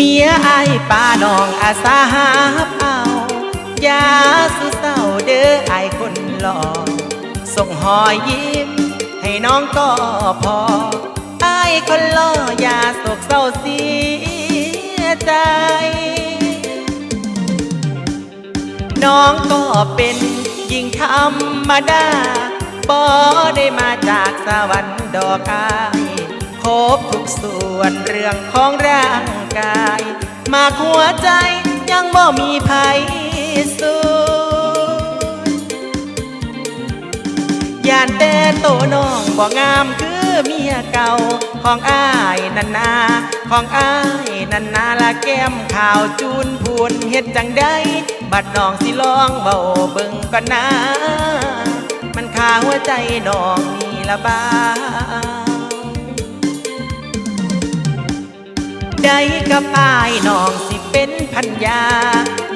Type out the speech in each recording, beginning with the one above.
เมียไอายป้าน้องอาสาหาเอายาสุเศร้าเด้อไอายคนหล่อส่งหอยยิ้ม ให้น้องก็พอไอายคนหล่ออย่าโศกเศร้าเสียใจ น้องก็เป็นหญิงธรรมดาบ่ได้มาจากสวรรค์ดอกอา ครบทุกส่วนเรื่องของร่างกาย มาหัวใจยังบ่มีภัยสู้ยานแต่โตน้องบ่งามคือเมียเก่า ของอ้ายนันนา ของอ้ายนันนาละแก้มขาวจูนพูนเฮ็ดจังได้ บัดน้องสิลองเบาเบิ่งก่อนนะ มันคาหัวใจน้องนี่ละบ้า ได้กับอายน้องสิเป็นพันยา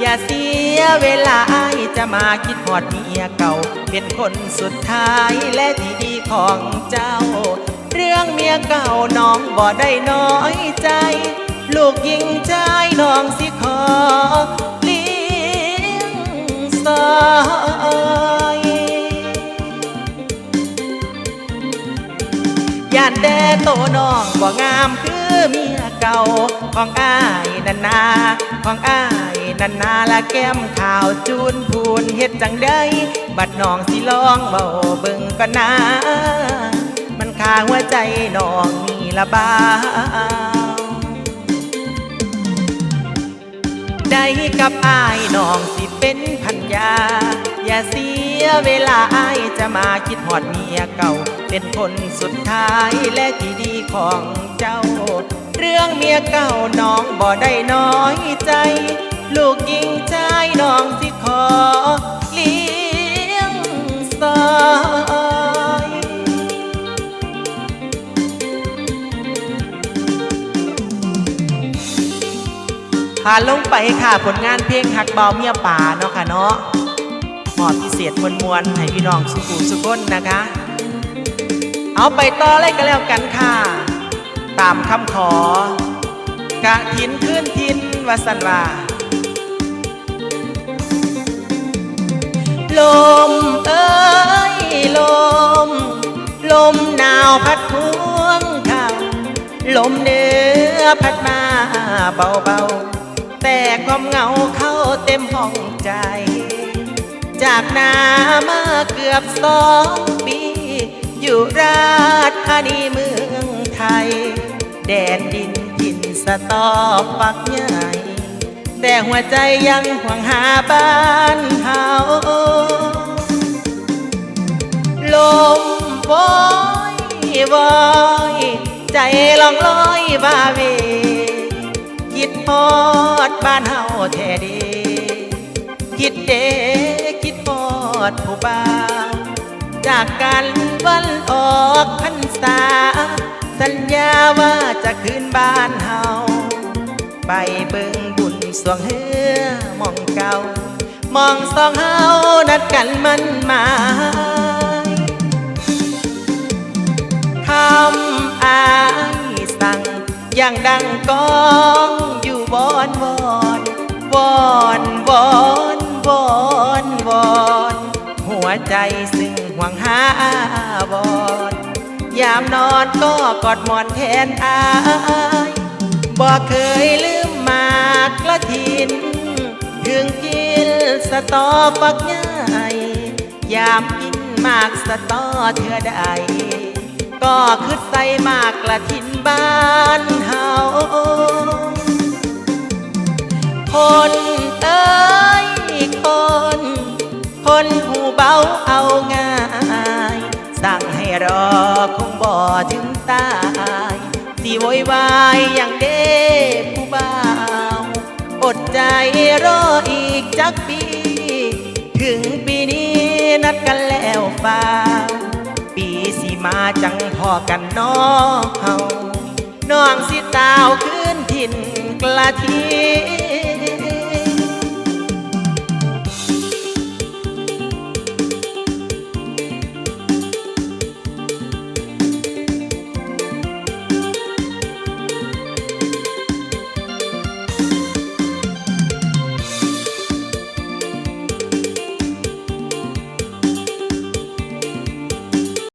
อย่าเสียเวลาอายจะมาคิดหอดเมียเก่า เป็นคนสุดท้ายและที่ดีของเจ้า เรื่องเมียเก่าน้องบ่ได้น้อยใจ ลูกยิงใจน้องสิขอเลี้ยงซอยย่านแดโตน้องบ่งามคือมี เก่าของอ้ายนันนาของอ้ายนันนาละแก้มขาวจูนพูนเฮ็ดจังได้บัดน้องสิลองเบาเบิ่งก่อนนะมันคาหัวใจน้องนี่ละบ้าได้กับอายน้องสิเป็นพันยา อย่าเสียเวลาอายจะมาคิดหอดเมียเก่า เป็นคนสุดท้ายและที่ดีของเจ้า เรื่องเมียเก่าน้องบ่ได้น้อยใจ ลูกยิงใจน้องสิขอเลี้ยงซอยผ่านลงไปค่ะผลงานเพลงหักเบาเมียป่าเนาะค่ะเนาะหมอพิเศษมวลมวลให้พี่น้องสุขุสุก้นนะคะ เอาไปต่อเลยก็แล้วกันค่ะ ตามคำขอกะทินขึ้นทินวาสันวาลมเอ้ยลม ลมหนาวพัดพวงเขาลมเหนือพัดมาเบาๆ แต่ความเหงาเข้าเต็มห้องใจ จากนามาเกือบสองปี อยู่ราชธานีเมือง ไทยแดนดินกินสะตอปักใหญ่แต่หัวใจยังห่วงหาบ้านเฮาลมวอยวอยใจลองลอยว่าเว คิดฮอดบ้านเฮาแท้เดี คิดเดคิดฮอดผู้บ่าวจากการวันออกพรรษา สัญญาว่าจะคืนบ้านเฮาไปเบิ่งบุญสวงเฮือมองเก่ามองสองเฮานัดกันมันหมายคำอายสั่งอย่างดังก้องอยู่บอนวอนวอนวอนวอนวอน หัวใจซึ่งห่วงหาบอน ยามนอนก็กอดหมอนแทนอายบ่เคยลืมมากละทินถึงกินสตอปักง่ายยามกินมากสตอเธอใดก็คือใส่มากละทินบ้านเฮาคนเอ้ยคน คนหูเบาเอาง่าย รอคงบ่ถึงตายที่โวยวายอย่างเด้ผู้บ่าวอดใจรออีกจักปี ถึงปีนี้นัดกันแล้วฟ้า ปีสิมาจังพอกันน้องเฮาน้องสิตาวขึ้นถิ่นกละทิ